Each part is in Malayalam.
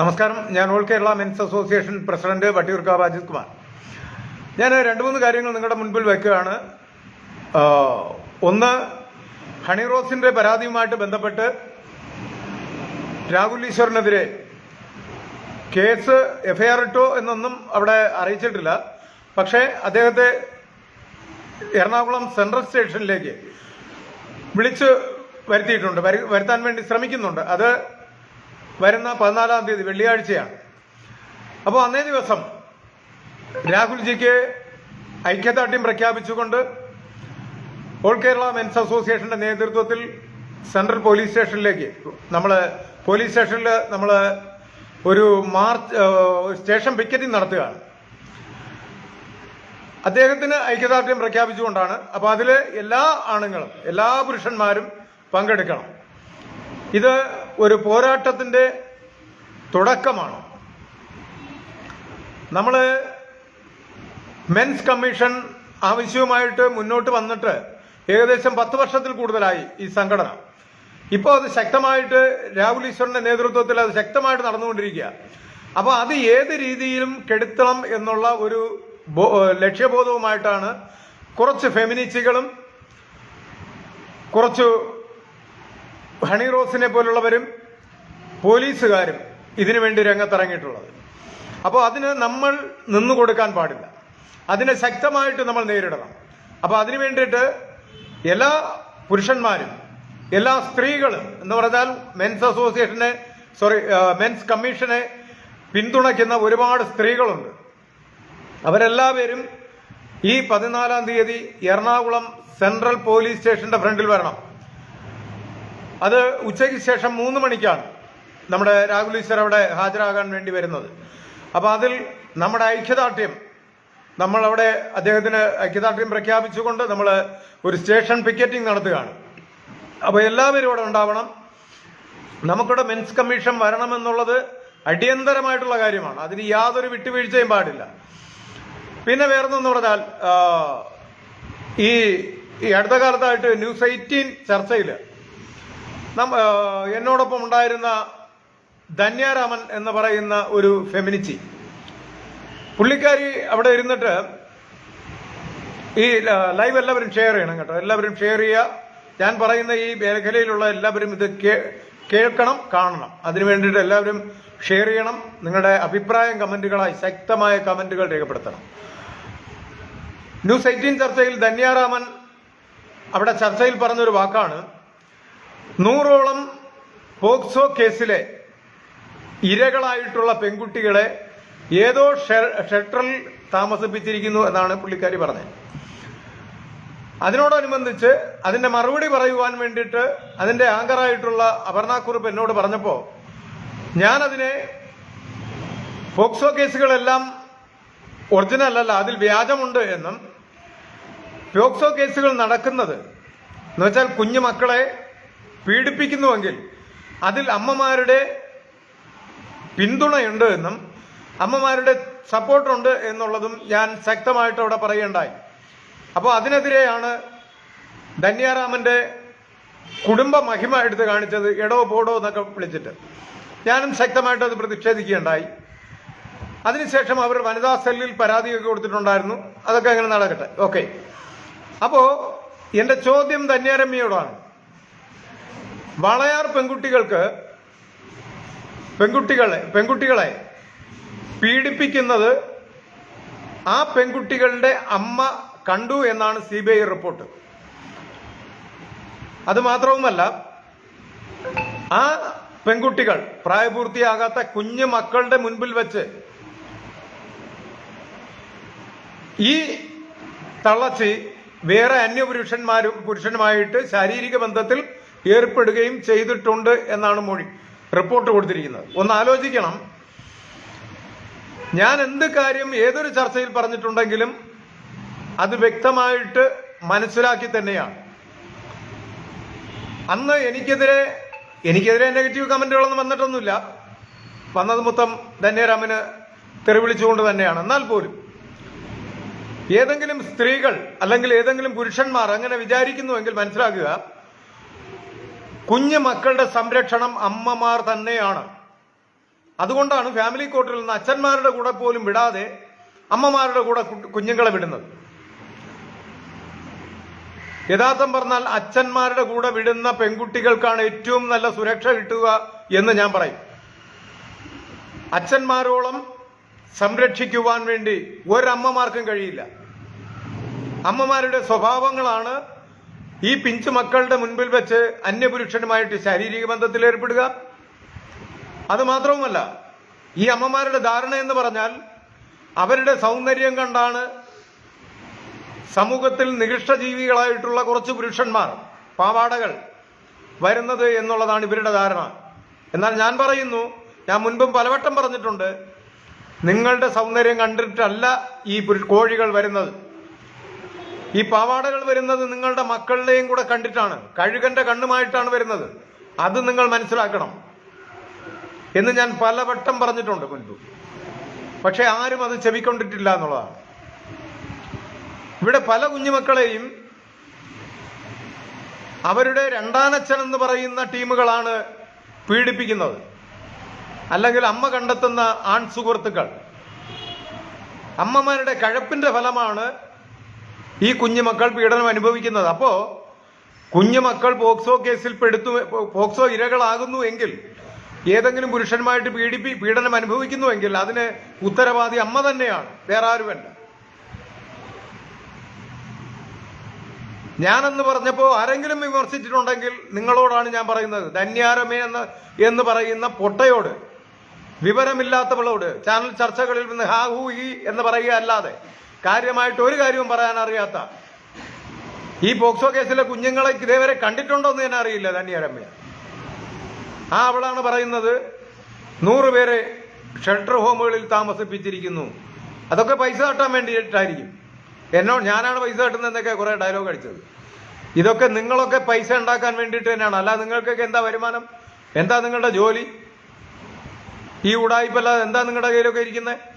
നമസ്കാരം. ഞാൻ all Kerala men's association president Vattiyoorkavu Ajith Kumar. ഞാൻ രണ്ട് മൂന്ന് കാര്യങ്ങൾ നിങ്ങളുടെ മുൻപിൽ വെക്കുകയാണ്. ഒന്ന് ഹണി റോസിന്റെ പരാതിയുമായിട്ട് ബന്ധപ്പെട്ട് രാഹുൽ ഈശ്വറിനെതിരെ കേസ് എഫ്ഐആർ ഇട്ടോ എന്നൊന്നും അവിടെ അറിയിച്ചിട്ടില്ല. പക്ഷേ അദ്ദേഹത്തെ എറണാകുളം സെൻട്രൽ സ്റ്റേഷനിലേക്ക് വിളിച്ച് വരുത്തിയിട്ടുണ്ട്. വരുത്താൻ വേണ്ടി ശ്രമിക്കുന്നുണ്ട്. അത് വരുന്ന പതിനാലാം തീയതി വെള്ളിയാഴ്ചയാണ്. അപ്പോൾ അന്നേ ദിവസം രാഹുൽജിക്ക് ഐക്യദാർഢ്യം പ്രഖ്യാപിച്ചുകൊണ്ട് ഓൾ കേരള മെൻസ് അസോസിയേഷന്റെ നേതൃത്വത്തിൽ സെൻട്രൽ പോലീസ് സ്റ്റേഷനിലേക്ക് നമ്മൾ പോലീസ് സ്റ്റേഷനിൽ നമ്മൾ ഒരു മാർച്ച് സ്റ്റേഷൻ പിക്കറ്റിംഗ് നടത്തുകയാണ്. അദ്ദേഹത്തിന് ഐക്യദാർഢ്യം പ്രഖ്യാപിച്ചുകൊണ്ടാണ് അപ്പോൾ അതിൽ എല്ലാ ആണുങ്ങളും എല്ലാ പുരുഷന്മാരും പങ്കെടുക്കണം. ഇത് ഒരു പോരാട്ടത്തിന്റെ തുടക്കമാണ്? നമ്മൾ മെൻസ് കമ്മീഷൻ ആവശ്യവുമായിട്ട് മുന്നോട്ട് വന്നിട്ട് ഏകദേശം പത്ത് വർഷത്തിൽ കൂടുതലായി ഈ സംഘടന. ഇപ്പോൾ അത് ശക്തമായിട്ട് രാഹുൽ ഈശ്വറിന്റെ നേതൃത്വത്തിൽ അത് ശക്തമായിട്ട് നടന്നുകൊണ്ടിരിക്കുക. അപ്പോൾ അത് ഏത് രീതിയിലും കെടുത്തണം എന്നുള്ള ഒരു ലക്ഷ്യബോധവുമായിട്ടാണ് കുറച്ച് ഫെമിനിസ്റ്റുകളും കുറച്ച് ഹണി റോസിനെ പോലുള്ളവരും പോലീസുകാരും ഇതിനു വേണ്ടി രംഗത്തിറങ്ങിയിട്ടുള്ളത്. അപ്പോൾ അതിന് നമ്മൾ നിന്നു കൊടുക്കാൻ പാടില്ല. അതിനെ ശക്തമായിട്ട് നമ്മൾ നേരിടണം. അപ്പോൾ അതിനു വേണ്ടിയിട്ട് എല്ലാ പുരുഷന്മാരും എല്ലാ സ്ത്രീകളും എന്ന് പറഞ്ഞാൽ മെൻസ് അസോസിയേഷനെ സോറി മെൻസ് കമ്മീഷനെ പിന്തുണയ്ക്കുന്ന ഒരുപാട് സ്ത്രീകളുണ്ട്. അവരെല്ലാവരും ഈ പതിനാലാം തീയതി എറണാകുളം സെൻട്രൽ പോലീസ് സ്റ്റേഷന്റെ ഫ്രണ്ടിൽ വരണം. അത് ഉച്ചയ്ക്ക് ശേഷം മൂന്ന് മണിക്കാണ് നമ്മുടെ രാഹുൽ ഈശ്വർ അവിടെ ഹാജരാകാൻ വേണ്ടി വരുന്നത്. അപ്പോൾ അതിൽ നമ്മുടെ ഐക്യദാർഢ്യം നമ്മൾ അവിടെ അദ്ദേഹത്തിന് ഐക്യദാർഢ്യം പ്രഖ്യാപിച്ചുകൊണ്ട് നമ്മൾ ഒരു സ്റ്റേഷൻ പിക്കറ്റിംഗ് നടത്തുകയാണ്. അപ്പോൾ എല്ലാവരും ഇവിടെ ഉണ്ടാവണം. നമുക്കിവിടെ മെൻസ് കമ്മീഷൻ വരണമെന്നുള്ളത് അടിയന്തരമായിട്ടുള്ള കാര്യമാണ്. അതിന് യാതൊരു വിട്ടുവീഴ്ചയും പാടില്ല. പിന്നെ വേറൊന്നെന്ന് പറഞ്ഞാൽ ഈ അടുത്ത കാലത്തായിട്ട് ന്യൂസ് എയ്റ്റീൻ ആ, എന്നോടൊപ്പം ഉണ്ടായിരുന്ന ധന്യാരാമൻ എന്ന് പറയുന്ന ഒരു ഫെമിനിച്ചി. പുള്ളിക്കാരി അവിടെ ഇരുന്നിട്ട് ഈ ലൈവ് എല്ലാവരും ഷെയർ ചെയ്യണം കേട്ടോ. എല്ലാവരും ഷെയർ ചെയ്യുക. ഞാൻ പറയുന്ന ഈ മേഖലയിലുള്ള എല്ലാവരും ഇത് കേൾക്കണം കാണണം. അതിനു വേണ്ടിയിട്ട് എല്ലാവരും ഷെയർ ചെയ്യണം. നിങ്ങളുടെ അഭിപ്രായം കമന്റുകളായി ശക്തമായ കമന്റുകൾ രേഖപ്പെടുത്തണം. ന്യൂസ് എയ്റ്റീൻ ചർച്ചയിൽ ധന്യാരാമൻ അവിടെ ചർച്ചയിൽ പറഞ്ഞൊരു വാക്കാണ്. നൂറോളം പോക്സോ കേസിലെ ഇരകളായിട്ടുള്ള പെൺകുട്ടികളെ ഏതോ ഷെട്ടറിൽ താമസിപ്പിച്ചിരിക്കുന്നു എന്നാണ് പുള്ളിക്കാരി പറഞ്ഞത്. അതിനോടനുബന്ധിച്ച് അതിന്റെ മറുപടി പറയുവാൻ വേണ്ടിയിട്ട് അതിന്റെ ആങ്കറായിട്ടുള്ള അപർണ കുറുപ്പ് എന്നോട് പറഞ്ഞപ്പോൾ ഞാനതിനെ പോക്സോ കേസുകളെല്ലാം ഒറിജിനൽ അല്ല അതിൽ വ്യാജമുണ്ട് എന്നും പോക്സോ കേസുകൾ നടക്കുന്നത് എന്നുവെച്ചാൽ കുഞ്ഞു മക്കളെ പീഡിപ്പിക്കുന്നുവെങ്കിൽ അതിൽ അമ്മമാരുടെ പിന്തുണയുണ്ട് എന്നും അമ്മമാരുടെ സപ്പോർട്ടുണ്ട് എന്നുള്ളതും ഞാൻ ശക്തമായിട്ട് അവിടെ പറയുകയുണ്ടായി. അപ്പോൾ അതിനെതിരെയാണ് ധന്യാറാമന്റെ കുടുംബ മഹിമ എടുത്ത് കാണിച്ചത് എടോ പോടോ എന്നൊക്കെ വിളിച്ചിട്ട്. ഞാനും ശക്തമായിട്ട് അത് പ്രതിഷേധിക്കുകയുണ്ടായി. അതിനുശേഷം അവർ വനിതാ സെല്ലിൽ പരാതിയൊക്കെ കൊടുത്തിട്ടുണ്ടായിരുന്നു. അതൊക്കെ അങ്ങനെ നടക്കട്ടെ. ഓക്കെ. അപ്പോൾ എന്റെ ചോദ്യം ധന്യാരമ്യയോടാണ്. വളയാർ പെൺകുട്ടികൾക്ക് പെൺകുട്ടികളെ പെൺകുട്ടികളെ പീഡിപ്പിക്കുന്നത് ആ പെൺകുട്ടികളുടെ അമ്മ കണ്ടു എന്നാണ് സി ബി ഐ റിപ്പോർട്ട്. അത് മാത്രവുമല്ല ആ പെൺകുട്ടികൾ പ്രായപൂർത്തിയാകാത്ത കുഞ്ഞു മക്കളുടെ മുൻപിൽ വെച്ച് ഈ തള്ളച്ചി വേറെ അന്യപുരുഷന്മാരും പുരുഷനുമായിട്ട് ശാരീരിക ബന്ധത്തിൽ ഏർപ്പെടുകയും ചെയ്തിട്ടുണ്ട് എന്നാണ് മൊഴി റിപ്പോർട്ട് കൊടുത്തിരിക്കുന്നത്. ഒന്ന് ആലോചിക്കണം. ഞാൻ എന്ത് കാര്യം ഏതൊരു ചർച്ചയിൽ പറഞ്ഞിട്ടുണ്ടെങ്കിലും അത് വ്യക്തമായിട്ട് മനസ്സിലാക്കി തന്നെയാണ്. അന്ന് എനിക്കെതിരെ എനിക്കെതിരെ നെഗറ്റീവ് കമന്റുകളൊന്നും വന്നിട്ടൊന്നുമില്ല. വന്നത് മൊത്തം ധന്യരാമന് തെറിവിളിച്ചുകൊണ്ട് തന്നെയാണ്. എന്നാൽ പോലും ഏതെങ്കിലും സ്ത്രീകൾ അല്ലെങ്കിൽ ഏതെങ്കിലും പുരുഷന്മാർ അങ്ങനെ വിചാരിക്കുന്നുവെങ്കിൽ മനസ്സിലാക്കുക കുഞ്ഞു മക്കളുടെ സംരക്ഷണം അമ്മമാർ തന്നെയാണ്. അതുകൊണ്ടാണ് ഫാമിലി കോർട്ടിൽ നിന്ന് അച്ഛന്മാരുടെ കൂടെ പോലും വിടാതെ അമ്മമാരുടെ കൂടെ കുഞ്ഞുങ്ങളെ വിടുന്നത്. യഥാർത്ഥം പറഞ്ഞാൽ അച്ഛന്മാരുടെ കൂടെ വിടുന്ന പെൺകുട്ടികൾക്കാണ് ഏറ്റവും നല്ല സുരക്ഷ കിട്ടുക എന്ന് ഞാൻ പറയും. അച്ഛന്മാരോളം സംരക്ഷിക്കുവാൻ വേണ്ടി ഒരമ്മമാർക്കും കഴിയില്ല. അമ്മമാരുടെ സ്വഭാവങ്ങളാണ് ഈ പിഞ്ചു മക്കളുടെ മുൻപിൽ വെച്ച് അന്യപുരുഷനുമായിട്ട് ശാരീരിക ബന്ധത്തിൽ ഏർപ്പെടുക. അത് മാത്രവുമല്ല ഈ അമ്മമാരുടെ ധാരണ എന്ന് പറഞ്ഞാൽ അവരുടെ സൗന്ദര്യം കണ്ടാണ് സമൂഹത്തിൽ നികൃഷ്ടജീവികളായിട്ടുള്ള കുറച്ച് പുരുഷന്മാർ പാവാടകൾ വരുന്നത് എന്നുള്ളതാണ് ഇവരുടെ ധാരണ. എന്നാൽ ഞാൻ പറയുന്നു ഞാൻ മുൻപും പലവട്ടം പറഞ്ഞിട്ടുണ്ട് നിങ്ങളുടെ സൗന്ദര്യം കണ്ടിട്ടല്ല ഈ കോഴികൾ വരുന്നത്. ഈ പാവാടകൾ വരുന്നത് നിങ്ങളുടെ മക്കളുടെയും കൂടെ കണ്ടിട്ടാണ്. കഴുകന്റെ കണ്ണുമായിട്ടാണ് വരുന്നത്. അത് നിങ്ങൾ മനസ്സിലാക്കണം. എന്ന് ഞാൻ പലവട്ടം പറഞ്ഞിട്ടുണ്ട് മുൻപ്. പക്ഷെ ആരും അത് ചെവിക്കൊണ്ടിട്ടില്ല എന്നുള്ളതാണ്. ഇവിടെ പല കുഞ്ഞുമക്കളെയും അവരുടെ രണ്ടാനച്ഛൻ എന്ന് പറയുന്ന ടീമുകളാണ് പീഡിപ്പിക്കുന്നത്. അല്ലെങ്കിൽ അമ്മ കണ്ടെത്തുന്ന ആൺ സുഹൃത്തുക്കൾ അമ്മമാരുടെ കഴപ്പിന്റെ ഫലമാണ് ഈ കുഞ്ഞുമക്കൾ പീഡനം അനുഭവിക്കുന്നത്. അപ്പോ കുഞ്ഞുമക്കൾ പോക്സോ കേസിൽ പെടുത്തു പോക്സോ ഇരകളാകുന്നു എങ്കിൽ ഏതെങ്കിലും പുരുഷന്മായിട്ട് പീഡിപ്പി പീഡനം അനുഭവിക്കുന്നുവെങ്കിൽ അതിന് ഉത്തരവാദി അമ്മ തന്നെയാണ് വേറെ ആരുമല്ല ഞാനെന്ന് പറഞ്ഞപ്പോൾ ആരെങ്കിലും വിമർശിച്ചിട്ടുണ്ടെങ്കിൽ നിങ്ങളോടാണ് ഞാൻ പറയുന്നത്. ധന്യാരമേ എന്ന് എന്ന് പറയുന്ന പൊട്ടയോട് വിവരമില്ലാത്തവളോട് ചാനൽ ചർച്ചകളിൽ നിന്ന് ഹാ ഈ എന്ന് പറയുക അല്ലാതെ കാര്യമായിട്ട് ഒരു കാര്യവും പറയാൻ അറിയാത്ത. ഈ പോക്സോ കേസിലെ കുഞ്ഞുങ്ങളെ ഇതേവരെ കണ്ടിട്ടുണ്ടോ എന്ന് തന്നെ അറിയില്ല ധന്യാരമ്മ ആ അവളാണ് പറയുന്നത് നൂറ് പേരെ ഷെൽട്ടർ ഹോമുകളിൽ താമസിപ്പിച്ചിരിക്കുന്നു. അതൊക്കെ പൈസ തട്ടാൻ വേണ്ടിയിട്ടായിരിക്കും. എന്നോ ഞാനാണ് പൈസ തട്ടുന്നതെന്നൊക്കെ കുറെ ഡയലോഗ് അടിച്ചത്. ഇതൊക്കെ നിങ്ങളൊക്കെ പൈസ ഉണ്ടാക്കാൻ വേണ്ടിയിട്ട് തന്നെയാണ്. അല്ല നിങ്ങൾക്കൊക്കെ എന്താ വരുമാനം? എന്താ നിങ്ങളുടെ ജോലി? ഈ ഉടായ്പല്ലാതെ എന്താ നിങ്ങളുടെ കയ്യിലൊക്കെ ഇരിക്കുന്നത്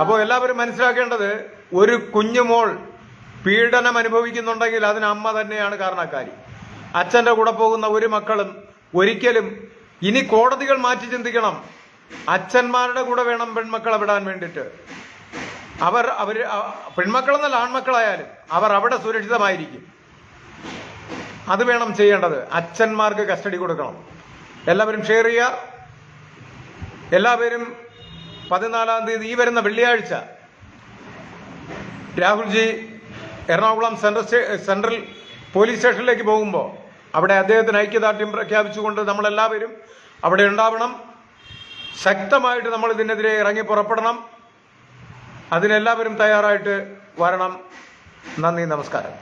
അപ്പോൾ എല്ലാവരും മനസ്സിലാക്കേണ്ടത് ഒരു കുഞ്ഞുമോൾ പീഡനം അനുഭവിക്കുന്നുണ്ടെങ്കിൽ അതിന് അമ്മ തന്നെയാണ് കാരണക്കാരി. അച്ഛന്റെ കൂടെ പോകുന്ന ഒരു മക്കളും ഒരിക്കലും ഇനി കോടതികൾ മാറ്റി ചിന്തിക്കണം. അച്ഛന്മാരുടെ കൂടെ വേണം പെൺമക്കളെ വിടാൻ വേണ്ടിയിട്ട്. അവർ അവർ പെൺമക്കളെന്നല്ല ആൺമക്കളായാലും അവർ അവിടെ സുരക്ഷിതമായിരിക്കും. അത് വേണം ചെയ്യേണ്ടത്. അച്ഛന്മാർക്ക് കസ്റ്റഡി കൊടുക്കണം. എല്ലാവരും ഷെയർ ചെയ്യുക. എല്ലാവരും പതിനാലാം തീയതി ഈ വരുന്ന വെള്ളിയാഴ്ച Rahulji Ernakulam central central police സ്റ്റേഷനിലേക്ക് പോകുമ്പോൾ അവിടെ അദ്ദേഹത്തിന് ഐക്യദാർഢ്യം പ്രഖ്യാപിച്ചുകൊണ്ട് നമ്മളെല്ലാവരും അവിടെ ഉണ്ടാവണം. ശക്തമായിട്ട് നമ്മൾ ഇതിനെതിരെ ഇറങ്ങി പുറപ്പെടണം. അതിനെല്ലാവരും തയ്യാറായിട്ട് വരണം. നന്ദി നമസ്കാരം.